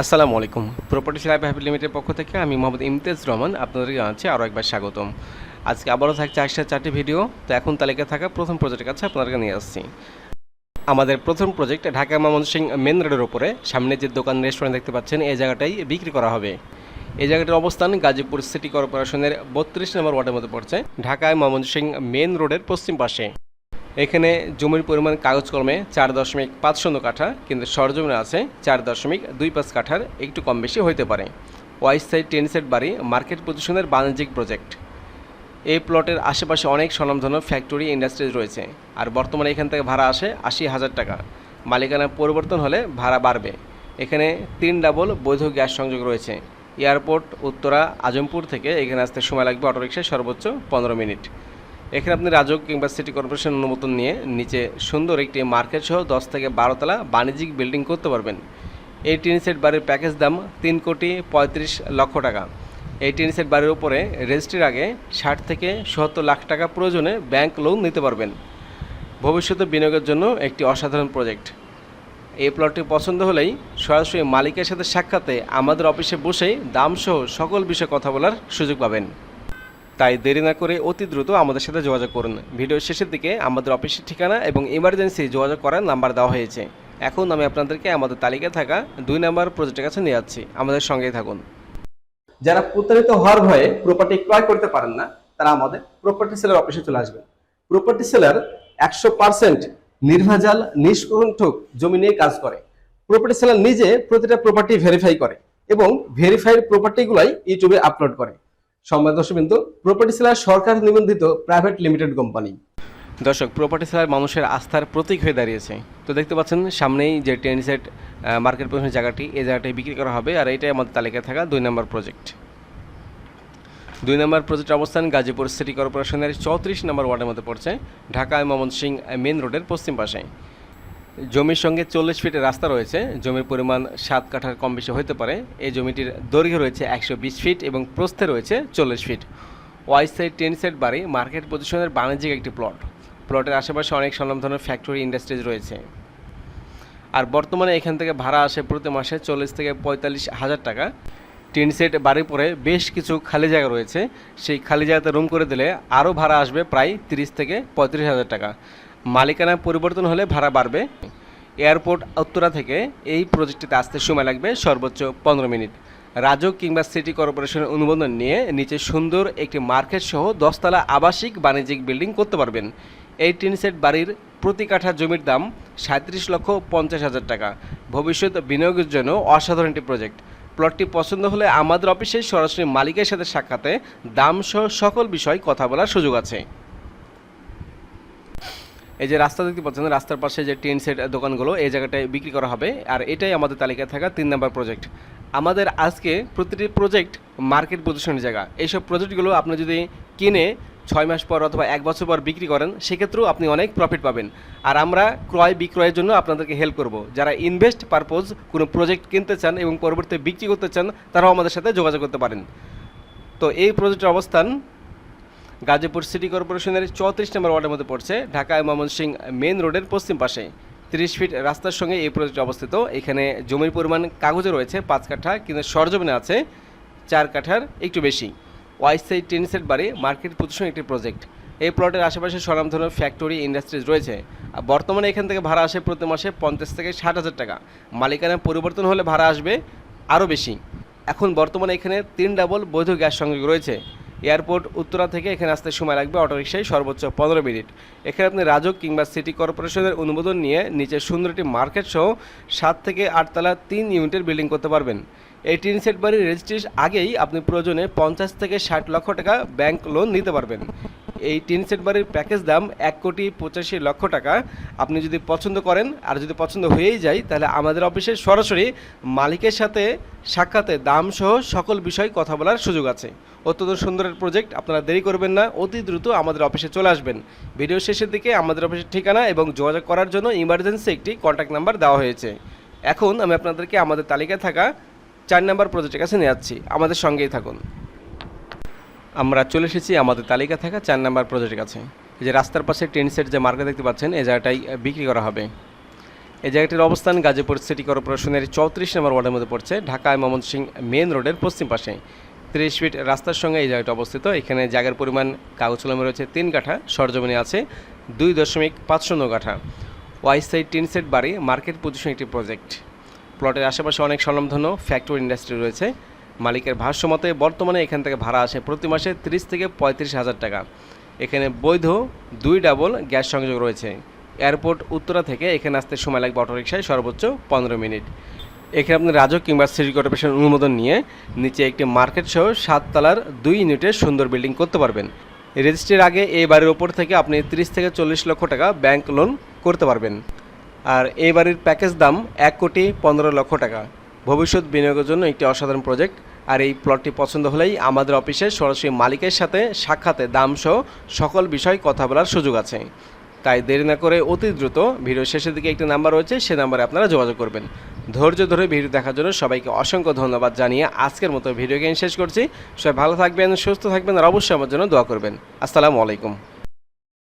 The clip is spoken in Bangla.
আসসালামু আলাইকুম। প্রপার্টি লাইভ হ্যাপি লিমিটেড পক্ষ থেকে আমি মোহাম্মদ ইমতিয়াজ রহমান আপনাদেরকে জানাচ্ছি আরও একবার স্বাগতম। আজকে আবারও থাকছে আসছে চারটি ভিডিও। তো এখন তালিকায় থাকা প্রথম প্রজেক্টের কাছে আপনাদেরকে নিয়ে আসছি। আমাদের প্রথম প্রজেক্ট ঢাকা ময়মনসিং মেন রোডের উপরে। সামনে যে দোকান রেস্টুরেন্ট দেখতে পাচ্ছেন, এই জায়গাটাই বিক্রি করা হবে। এই জায়গাটার অবস্থান গাজীপুর সিটি কর্পোরেশনের বত্রিশ নম্বর ওয়ার্ডের মধ্যে পড়ছে, ঢাকায় ময়মনসিং মেন রোডের পশ্চিম পাশে। এখানে জমির পরিমাণ কাগজ কলমে চার দশমিক পাঁচ শূন্য কাঠা কিন্তু সরজমিনে আছে চার দশমিক দুই পাঁচ কাঠার একটু কম বেশি হইতে পারে। ওয়াইস সাইড টেন সেট বাড়ি মার্কেট পজিশনের বাণিজ্যিক প্রজেক্ট। এই প্লটের আশেপাশে অনেক স্বনামধন্য ফ্যাক্টরি ইন্ডাস্ট্রিজ রয়েছে আর বর্তমানে এখান থেকে ভাড়া আসে আশি হাজার টাকা। মালিকানা পরিবর্তন হলে ভাড়া বাড়বে। এখানে তিন ডাবল বৈধ গ্যাস সংযোগ রয়েছে। এয়ারপোর্ট, উত্তরা, আজমপুর থেকে এখানে আসতে সময় লাগবে অটোরিকশায় সর্বোচ্চ পনেরো মিনিট। এখানে আপনি রাজক কিংবা সিটি কর্পোরেশন অনুমোদন নিয়ে নিচে সুন্দর একটি মার্কেট সহ দশ থেকে বারোতলা বাণিজ্যিক বিল্ডিং করতে পারবেন। এই টিন সেট বাড়ির প্যাকেজ দাম তিন কোটি পঁয়ত্রিশ লক্ষ টাকা। এই টিন সেট বাড়ির উপরে রেজিস্ট্রির আগে ষাট থেকে সত্তর লাখ টাকা প্রয়োজনে ব্যাংক লোন নিতে পারবেন। ভবিষ্যতে বিনিয়োগের জন্য একটি অসাধারণ প্রজেক্ট। এই প্লটটি পছন্দ হলেই সরাসরি মালিকের সাথে সাক্ষাতে আমাদের অফিসে বসেই দামসহ সকল বিষয়ে কথা বলার সুযোগ পাবেন। তাই দেরি না করে অতি দ্রুত আমাদের সাথে যোগাযোগ করুন। ভিডিওর শেষের দিকে আমাদের অফিসের ঠিকানা এবং ইমার্জেন্সি যোগাযোগ করার নাম্বার দেওয়া হয়েছে। এখন আমি আপনাদেরকে আমাদের তালিকায় থাকা দুই নাম্বার প্রজেক্টের কাছে নিয়ে যাচ্ছি। আমাদের সঙ্গেই থাকুন। যারা প্রতারিত হওয়ার ভয়ে প্রপার্টি ক্রয় করতে পারেন না, তারা আমাদের প্রপার্টি সেলার অফিসে চলে আসবেন। প্রপার্টি সেলার একশো পার্সেন্ট নির্ভেজাল নিষ্কণ্ঠক জমি নিয়ে কাজ করে। প্রপার্টি সেলার নিজে প্রতিটা প্রপার্টি ভেরিফাই করে এবং ভেরিফাইড প্রপার্টিগুলাই ইউটিউবে আপলোড করে। সম্মানিত দর্শকবৃন্দ প্রপার্টি সেলার সরকার নিবন্ধিত প্রাইভেট লিমিটেড কোম্পানি দর্শক প্রপার্টি সেলার মানুষের আস্থার প্রতীক হয়ে দাঁড়িয়েছে। তো দেখতে পাচ্ছেন, সামনেই যে টেন সেট মার্কেট পজিশনের জায়গাটি, এই জায়গাটাই বিক্রি করা হবে, আর এটাই আমাদের তালিকায় থাকা দুই নম্বর প্রজেক্ট দুই নম্বর প্রজেক্টের অবস্থান গাজীপুর সিটি কর্পোরেশনের চৌত্রিশ নম্বর ওয়ার্ডের মধ্যে পড়ছে ঢাকা ময়মনসিং মেন রোডের পশ্চিম পাশে। জমির সঙ্গে চল্লিশ ফিটের রাস্তা রয়েছে। জমির পরিমাণ সাত কাঠার কম বেশি হতে পারে। এই জমিটির দৈর্ঘ্য রয়েছে একশো বিশ ফিট এবং প্রস্থে রয়েছে চল্লিশ ফিট। ওয়াইস সাইড, টেন সেট বাড়ি, মার্কেট পজিশনের বাণিজ্যিক একটি প্লট। প্লটের আশেপাশে অনেক ধরনের ফ্যাক্টরি, ইন্ডাস্ট্রিজ রয়েছে। আর বর্তমানে এখান থেকে ভাড়া আসে প্রতি মাসে চল্লিশ থেকে পঁয়তাল্লিশ হাজার টাকা। টিন সেট বাড়ির পরে বেশ কিছু খালি জায়গা রয়েছে। সেই খালি জায়গাতে রুম করে দিলে আরও ভাড়া আসবে প্রায় তিরিশ থেকে পঁয়ত্রিশ হাজার টাকা। মালিকানা পরিবর্তন হলে ভাড়া বাড়বে। এয়ারপোর্ট উত্তরা থেকে এই প্রজেক্টটিতে আসতে সময় লাগবে সর্বোচ্চ পনেরো মিনিট। রাজক কিংবা সিটি কর্পোরেশনের অনুমোদন নিয়ে নিচে সুন্দর একটি মার্কেট সহ দশতলা আবাসিক বাণিজ্যিক বিল্ডিং করতে পারবেন। এই টিন সেট বাড়ির প্রতি কাঠা জমির দাম সাঁত্রিশ লক্ষ পঞ্চাশ হাজার টাকা। ভবিষ্যৎ বিনিয়োগের জন্য অসাধারণ একটি প্রজেক্ট। প্লটটি পছন্দ হলে আমাদের অফিসে সরাসরি মালিকের সাথে সাক্ষাতে দাম সহ সকল বিষয় কথা বলার সুযোগ আছে। এই যে রাস্তা দেখতে পাচ্ছেন, রাস্তার পাশে যে টিন সেট দোকানগুলো, এই জায়গাটায় বিক্রি করা হবে। আর এটাই আমাদের তালিকায় থাকা তিন নম্বর প্রজেক্ট আমাদের আজকে প্রতিটি প্রজেক্ট মার্কেট পজিশনের জায়গা। এইসব প্রজেক্টগুলো আপনি যদি কিনে ছয় মাস পর অথবা এক বছর পর বিক্রি করেন, সেক্ষেত্রেও আপনি অনেক প্রফিট পাবেন। আর আমরা ক্রয় বিক্রয়ের জন্য আপনাদেরকে হেল্প করব। যারা ইনভেস্ট পারপোজ কোনো প্রজেক্ট কিনতে চান এবং পরবর্তীতে বিক্রি করতে চান, তারাও আমাদের সাথে যোগাযোগ করতে পারেন। তো এই প্রজেক্টের অবস্থান গাজীপুর সিটি কর্পোরেশনের চৌত্রিশ নম্বর ওয়ার্ডের মধ্যে পড়ছে ঢাকা ময়মনসিং মেন রোডের পশ্চিম পাশে। তিরিশ ফিট রাস্তার সঙ্গে এই প্রজেক্ট অবস্থিত। এখানে জমির পরিমাণ কাগজে রয়েছে, পাঁচ কাঠা, কিন্তু সরজমিনে আছে চার কাঠার একটু বেশি। ওয়াইস সাইড টেন সেট বাড়ি, মার্কেট পজিশন একটি প্রজেক্ট। এই প্লটের আশেপাশে ধরনের ফ্যাক্টরি, ইন্ডাস্ট্রিজ রয়েছে। আর বর্তমানে এখান থেকে ভাড়া আসে প্রতি মাসে পঞ্চাশ থেকে ষাট হাজার টাকা। মালিকানা পরিবর্তন হলে ভাড়া আসবে আরও বেশি। এখন বর্তমানে এখানে তিন ডাবল বৈধ গ্যাস সংযোগ রয়েছে। এয়ারপোর্ট উত্তরা থেকে এখানে আসতে সময় লাগবে অটোরিকশায় সর্বোচ্চ পনেরো মিনিট। এখানে আপনি রাজক কিংবা সিটি কর্পোরেশনের অনুমোদন নিয়ে নিচের সুন্দর একটি মার্কেট সহ সাত থেকে আটতলা তিন ইউনিটের বিল্ডিং করতে পারবেন। এই টিন সেট বাড়ির রেজিস্ট্রির আগেই আপনি প্রয়োজনে পঞ্চাশ থেকে ষাট লক্ষ টাকা ব্যাংক লোন নিতে পারবেন। এই টিন সেট বাড়ির প্যাকেজ দাম এক কোটি পঁচাশি লক্ষ টাকা। আপনি যদি পছন্দ করেন আর যদি পছন্দ হয়েই যায়, তাহলে আমাদের অফিসে সরাসরি মালিকের সাথে সাক্ষাতে দাম সহ সকল বিষয় কথা বলার সুযোগ আছে। অত্যন্ত সুন্দরের প্রজেক্ট আপনারা দেরি করবেন না, অতি দ্রুত আমাদের অফিসে চলে আসবেন। ভিডিও শেষের দিকে আমাদের অফিসের ঠিকানা এবং যোগাযোগ করার জন্য ইমার্জেন্সি একটি কন্ট্যাক্ট নাম্বার দেওয়া হয়েছে। এখন আমি আপনাদেরকে আমাদের তালিকায় থাকা চার নাম্বার প্রজেক্টের কাছে নিয়ে যাচ্ছি। আমাদের সঙ্গেই থাকুন। আমরা চলে এসেছি আমাদের তালিকা থাকা, চার নাম্বার প্রজেক্টের কাছে। এই যে রাস্তার পাশে ট্রেন সেট যে মার্কেট দেখতে পাচ্ছেন, এই জায়গাটাই বিক্রি করা হবে। এই জায়গাটির অবস্থান গাজীপুর সিটি কর্পোরেশনের চৌত্রিশ নম্বর ওয়ার্ডের মধ্যে পড়ছে, ঢাকা ময়মনসিংহ মেন রোডের পশ্চিম পাশে। ত্রিশ ফিট রাস্তার সঙ্গে এই জায়গাটা অবস্থিত। এখানে জায়গার পরিমাণ কাগজ কলমে রয়েছে তিন কাঠা, সরজমিনে আছে দুই দশমিক পাঁচ শূন্য কাঠা। ওয়াই সাইড টিন সেট বাড়ি, মার্কেট পজিশন একটি প্রজেক্ট প্লটের আশেপাশে অনেক স্বনামধন্য ফ্যাক্টরি ইন্ডাস্ট্রি রয়েছে। মালিকের ভাষ্য মতে, বর্তমানে এখান থেকে ভাড়া আসে প্রতি মাসে তিরিশ থেকে পঁয়ত্রিশ হাজার টাকা। এখানে বৈধ দুই ডাবল গ্যাস সংযোগ রয়েছে। এয়ারপোর্ট উত্তরা থেকে এখানে আসতে সময় লাগবে অটোরিকশায় সর্বোচ্চ পনেরো মিনিট। এখানে আপনি রাজক কিংবা সিটি কর্পোরেশন অনুমোদন নিয়ে নিচে একটি মার্কেট সহ সাততলার দুই ইউনিটের সুন্দর বিল্ডিং করতে পারবেন। রেজিস্ট্রির আগে এই বাড়ির ওপর থেকে আপনি তিরিশ থেকে চল্লিশ লক্ষ টাকা ব্যাংক লোন করতে পারবেন। আর এই বাড়ির প্যাকেজ দাম এক কোটি পনেরো লক্ষ টাকা। ভবিষ্যৎ বিনিয়োগের জন্য একটি অসাধারণ প্রজেক্ট আর এই প্লটটি পছন্দ হলেই আমাদের অফিসে সরাসরি মালিকের সাথে সাক্ষাতে দাম সহ সকল বিষয় কথা বলার সুযোগ আছে। তাই দেরি না করে অতি দ্রুত ভিডিও শেষের দিকে একটি নাম্বার রয়েছে, সে নাম্বারে আপনারা যোগাযোগ করবেন। ধৈর্য ধরে ভিডিও দেখার জন্য সবাইকে অসংখ্য ধন্যবাদ জানিয়ে আজকের মতো ভিডিও গেম শেষ করছি। সবাই ভালো থাকবেন, সুস্থ থাকবেন, আর অবশ্যই আমার জন্য দোয়া করবেন। আসসালামু আলাইকুম।